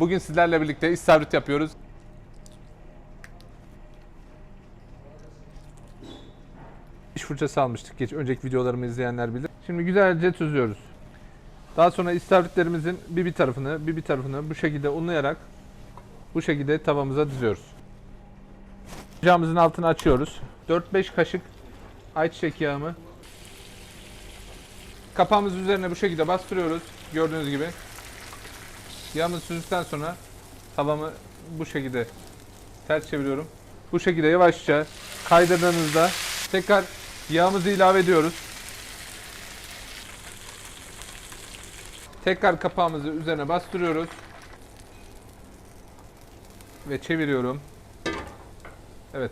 Bugün sizlerle birlikte istavrit yapıyoruz. Diş fırçası almıştık geç önceki videolarımı izleyenler bilir. Şimdi güzelce tuzluyoruz. Daha sonra istavritlerimizin bir bir tarafını bir bir tarafını bu şekilde unlayarak bu şekilde tavamıza diziyoruz. Ocağımızın altını açıyoruz. 4-5 kaşık ayçiçek yağımı kapağımızın üzerine bu şekilde bastırıyoruz. Gördüğünüz gibi. Yağımızı süzdükten sonra tavamı bu şekilde ters çeviriyorum. Bu şekilde yavaşça kaydırdığınızda tekrar yağımızı ilave ediyoruz. Tekrar kapağımızı üzerine bastırıyoruz. Ve çeviriyorum. Evet.